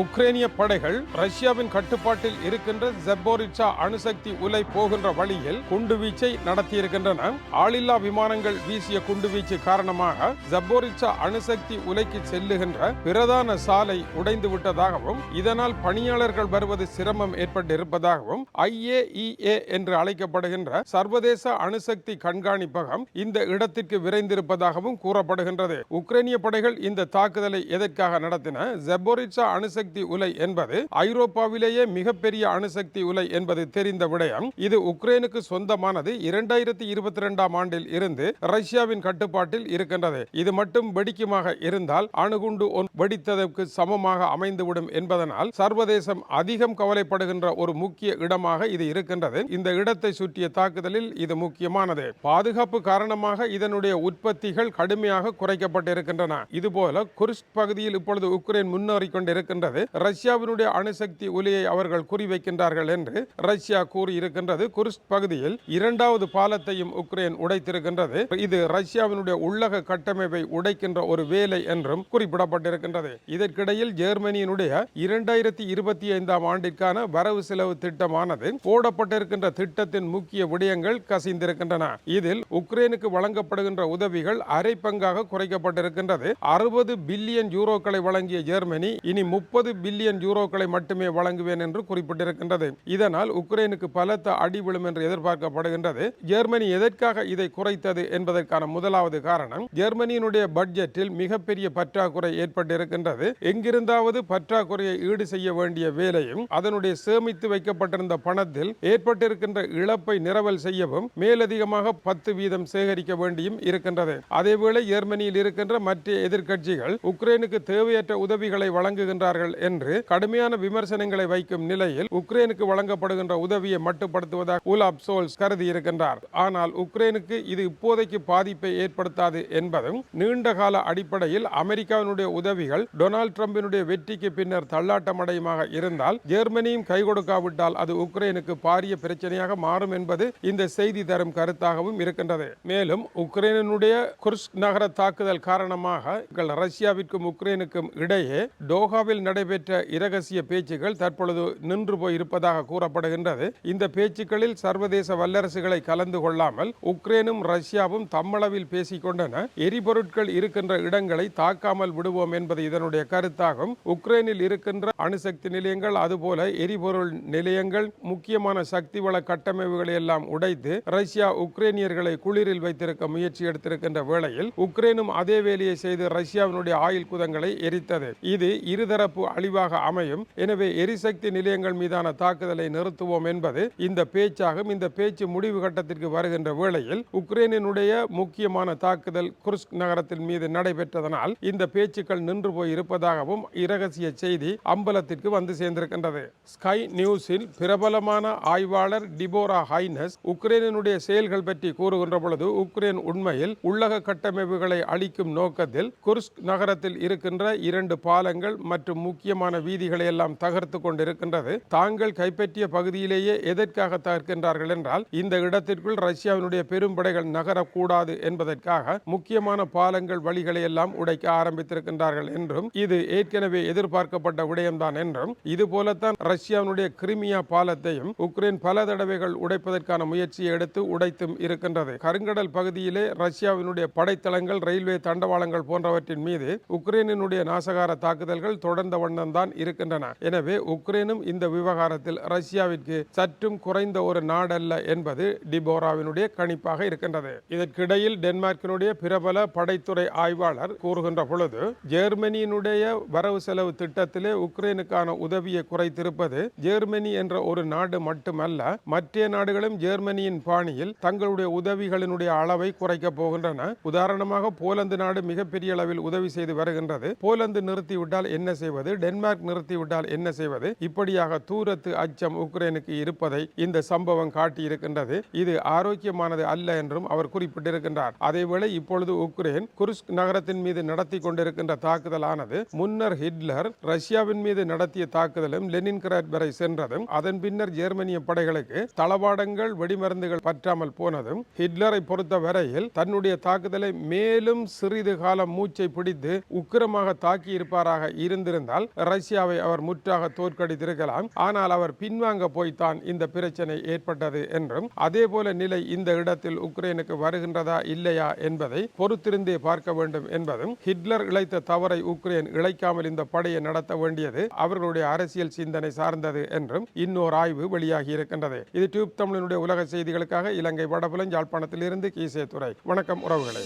உக்ரைனிய படைகள் ரஷ்யாவின் கட்டுப்பாட்டில் இருக்கின்ற ஜெப்போரிச்சா அணுசக்தி உலை போகின்ற வழியில் குண்டுவீச்சை நடத்தியிருக்கின்றன. ஆளில்லா விமானங்கள் வீசிய குண்டுவீச்சு காரணமாக ஜெப்போரிச்சா அணுசக்தி உலைக்கு செல்லுகின்ற பிரதான சாலை உடைந்து விட்டதாகவும் இதனால் பணியாளர்கள் வருவது சிரமம் ஏற்பட்டிருப்பதாகவும் ஐஏஇஏ என்று அழைக்கப்படுகின்ற சர்வதேச அணுசக்தி கண்காணிப்பகம் இந்த இடத்திற்கு விரைந்திருப்பதாகவும் கூறப்படுகின்றது. உக்ரைனிய படைகள் இந்த தாக்குதலை எதற்காக நடத்தின? ஜெப்போரிச்சா அணுசக்தி உலை என்பது ஐரோப்பாவிலேயே மிகப்பெரிய அணுசக்தி உலை என்பது தெரிந்த விடயம். இது உக்ரைனுக்கு சொந்தமானது. இரண்டாயிரத்தி இருபத்தி ரெண்டாம் ஆண்டில் இருந்து ரஷ்யாவின் கட்டுப்பாட்டில் இருக்கின்றது. இது மட்டும் வெடிக்குமாக இருந்தால் அணுகுண்டு ஒன்று வெடித்ததற்கு சமமாக அமைந்துவிடும் என்பதனால் சர்வதேசம் அதிகம் கவலைப்படுகின்ற ஒரு முக்கிய இடமாக இது இருக்கின்றது. இந்த இடத்தை சுற்றிய தாக்குதலில் இது முக்கியமானது. பாதுகாப்பு காரணமாக இதனுடைய உற்பத்திகள் கடுமையாக குறைக்கப்பட்டிருக்கின்றன. இதுபோல குர்ஸ்க் பகுதியில் இப்பொழுது உக்ரைன் முன்னேறிக் கொண்டிருக்கின்றது ரஷ்யாவினுடைய அணுசக்தி ஒலியை அவர்கள் குறிவைக்கின்றார்கள் என்று ரஷ்யா கூறியிருக்கின்றது. குர்ஸ்க் பகுதியில் இரண்டாவது பாலத்தையும் உக்ரைன் உடைத்திருக்கின்றது. இது ரஷ்யாவினுடைய உள்ளக கட்டமைப்பை உடைக்கின்ற ஒரு வேலை என்றும் குறிப்பிடப்பட்டிருக்கின்றது. இதற்கிடையில் ஜெர்மனியினுடைய இரண்டாயிரத்தி இருபத்தி ஐந்தாம் ஆண்டிற்கான வரவு செலவு திட்டமானது போடப்பட்டிருக்கின்ற திட்டத்தின் முக்கிய விடயங்கள் கசிந்திருக்கின்றன. இதில் உக்ரைனுக்கு வழங்கப்படுகின்ற உதவிகள் அரை பங்காக குறைக்கப்பட்டிருக்கின்றது. அறுபது பில்லியன் யூரோக்களை வழங்கிய ஜெர்மனி இனி முப்பது பில்லியன் யூரோக்களை மட்டுமே வழங்குவேன் என்று குறிப்பிட்டிருக்கின்றது. இதனால் உக்ரைனுக்கு பலத்த அடி விழும் என்று எதிர்பார்க்கப்படுகின்றது. ஜெர்மனி எதற்காக இதை குறைத்தது என்பதற்கான முதலாவது காரணம் ஜெர்மனியினுடைய பட்ஜெட்டில் மிகப்பெரிய பற்றாக்குறை ஏற்பட்டிருக்கின்றது. எங்கிருந்தாவது பற்றாக்குறையை ஈடு செய்ய வேண்டிய வேலையும் அதனுடைய சேமித்து வைக்கப்பட்டிருந்த பணத்தில் ஏற்பட்டிருக்கின்ற இழப்பை நிரவல் செய்யவும் மேலதிகமாக பத்து வீதம் சேகரிக்க வேண்டியும் இருக்கின்றது. அதேவேளை ஜெர்மனியில் இருக்கின்ற மற்ற எதிர்க்கட்சிகள் உக்ரைனுக்கு தேவையற்ற உதவிகளை வழங்குகின்றார்கள் என்று கடுமையான விமர்சனங்களை வைக்கும் நிலையில் உக்ரைனுக்கு வழங்கப்படுகின்ற உதவியை மட்டுப்படுத்துவதாக உலாப் சோல்ஸ் கருதி இருக்கின்றார் ஆனால் உக்ரைனுக்கு இது இப்போதைக்கு பாதிப்பை ஏற்படுத்தாது என்பதும் நீண்ட கால அடிப்படையில் அமெரிக்காவினுடைய உதவிகள் டொனால்ட் டிரம்பினுடைய வெற்றிக்கு பின்னர் தள்ளாட்டமடையுமாக இருந்தால் ஜெர்மனியும் கை கொடுக்காவிட்டால் அது உக்ரைனுக்கு பாரிய பிரச்சனையாக மாறும் என்பது இந்த செய்தி தரும் கருத்தாகவும் இருக்கின்றது. மேலும் உக்ரைனுடைய குர்ஸ்க் நகர தாக்குதல் காரணமாக ரஷ்யாவிற்கும் உக்ரைனுக்கும் இடையே டோஹாவில் நடைபெற்ற இரகசிய பேச்சுக்கள் தற்பொழுது நின்று போய் இருப்பதாக கூறப்படுகின்றது. இந்த பேச்சுக்களில் சர்வதேச வல்லரசுகளை கலந்து கொள்ளாமல் உக்ரைனும் ரஷ்யாவும் தம்மளவில் பேசிக்கொண்டன. எரிபொருட்கள் இருக்கின்ற இடங்களை தாக்காமல் விடுவோம் என்பது இதனுடைய கருத்தாகும். உக்ரைனில் இருக்கின்ற அணுசக்தி நிலையங்கள் அதுபோல எரிபொருள் நிலையங்கள் முக்கியமான சக்தி வள கட்டமைப்புகளை எல்லாம் உடைத்து ரஷ்யா உக்ரைனியர்களை குளிரில் வைத்திருக்க முயற்சி எடுத்திருக்கின்ற வேளையில் உக்ரைனும் அதே வேலையை செய்து ரஷ்யாவினுடைய ஆயுள் குதங்களை எரித்தது. இது இருதரப்பு அழிவாக அமையும். எனவே எரிசக்தி நிலையங்கள் மீதான தாக்குதலை நிறுத்துவோம் என்பது இந்த பேச்சாகும். இந்த பேச்சு முடிவு கட்டத்திற்கு வருகின்ற வேளையில் உக்ரைனினுடைய முக்கியமான தாக்குதல் குர்ஸ்க் நகரத்தின் மீது நடைபெற்றதனால் இந்த பேச்சுக்கள் நின்று போய் இருப்பதாகவும் இரகசிய செய்தி அம்பலத்திற்கு வந்து சேர்ந்திருக்கின்றது. ஸ்கை நியூஸில் பிரபலமான ஆய்வாளர் டிபோரா ஹைனஸ் உக்ரைனினுடைய செயல்கள் பற்றி கூறுகின்ற பொழுது உக்ரைன் உண்மையில் உள்ளக கட்டமைப்புகளை அளிக்கும் நோக்கத்தில் குர்ஸ்க் நகரத்தில் இருக்கின்ற இரண்டு பாலங்கள் மற்றும் முக்கியமான வீதிகளை எல்லாம் தகர்த்து கொண்டிருக்கின்றது. தாங்கள் கைப்பற்றிய பகுதியிலேயே எதற்காக தகர்க்கின்றார்கள் என்றால் இந்த இடத்திற்குள் ரஷ்யாவினுடைய பெரும்படைகள் நகரக்கூடாது என்பதற்காக முக்கியமான பாலங்கள் வழிகளை எல்லாம் உடைக்க ஆரம்பித்திருக்கின்றார்கள் என்றும் இது ஏற்கனவே எதிர்பார்க்கப்பட்ட விடயம்தான் என்றும் இது போலத்தான் ரஷ்யாவினுடைய கிரிமியா பாலத்தையும் உக்ரைன் பல தடவைகள் உடைப்பதற்கான முயற்சியை எடுத்து உடைத்தும் இருக்கின்றது. கருங்கடல் பகுதியிலே ரஷ்யாவினுடைய படைத்தளங்கள் ரயில்வே தண்டவாளங்கள் போன்றவற்றின் மீது உக்ரைனினுடைய நாசகார தாக்குதல்கள் தொடர்ந்த வண்ணம் தான் இருக்கின்றன. எனவே உக்ரைனும் இந்த விவகாரத்தில் ரஷ்யாவிற்கு சற்றும் குறைந்த ஒரு நாடல்ல என்பது டிபோராவினுடைய கணிப்பாக இருக்கின்றது. இதற்கிடையில் டென்மார்க்கினுடைய பிரபல படைத்துறை ஆய்வாளர் கூறுகின்ற பொழுது ஜெர்மனியினுடைய வரவு செலவு திட்டத்திலே உக்ரைனுக்கான உதவியை குறைத்திருப்பது ஜெர்மனி என்ற ஒரு நாடு மட்டுமல்ல மற்ற நாடுகளும் ஜெர்மனியின் பாணியில் தங்களுடைய உதவிகளினுடைய அளவை குறைக்கப் போகின்றன. உதாரணமாக போலந்து நாடு மிகப்பெரிய அளவில் உதவி செய்து வருகின்றது. போலந்து நிறுத்திவிட்டால் என்ன செய்வது? டென்மார்க் நிறுத்திவிட்டால் என்ன செய்வது? இப்படியாக தூரத்து அச்சம் உக்ரைனுக்கு இருப்பதை இந்த சம்பவம் காட்டியிருக்கின்றது. இது ஆரோக்கியமானது அல்ல என்றும் அவர் குறிப்பிட்டிருக்கின்றார். அதேவேளை இப்பொழுது உக்ரைன் குருஸ்க் நகரத்தின் மீது நடத்தி கொண்டிருக்கின்ற தாக்குதலானது முன்னர் ஹிட்லர் ரஷ்யாவின் மீது நடத்திய தாக்குதலும் லெனின்கிராட் வரை சென்றதும் அதன் பின்னர் ஜெர்மனிய படைகளுக்கு தளவாடங்கள் வெடிமருந்துகள் பற்றாமல் போனதும் ஹிட்லரை பொறுத்த வரையில் தன்னுடைய தாக்குதலை மேலும் சிறிது காலம் மூச்சை பிடித்து உக்கிரமாக தாக்கி இருப்பாராக இருந்திருந்தால் ரஷ்யாவை அவர் முற்றாக தோற்கடித்திருக்கலாம். ஆனால் அவர் பின்வாங்க போய்த்தான் இந்த பிரச்சனை ஏற்பட்டது என்றும் அதே போல நிலை இந்த இடத்தில் உக்ரைனுக்கு வருகின்றதா இல்லையா என்பதை பொறுத்திருந்தே பார்க்க வேண்டும் என்பதும் ஹிட்லர் இழைத்த தவறை உக்ரைன் இழைக்காமல் இந்த படையை நடத்த வேண்டியது அவர்களுடைய அரசியல் சிந்தனை சார்ந்தது என்றும் இன்னொரு ஆய்வு வெளியாகி இருக்கின்றது. இது டியூப் தமிழனுடைய உலக செய்திகளுக்காக இலங்கை வடபுலன் யாழ்ப்பாணத்திலிருந்து கீசே துறை வணக்கம் உறவுகளே.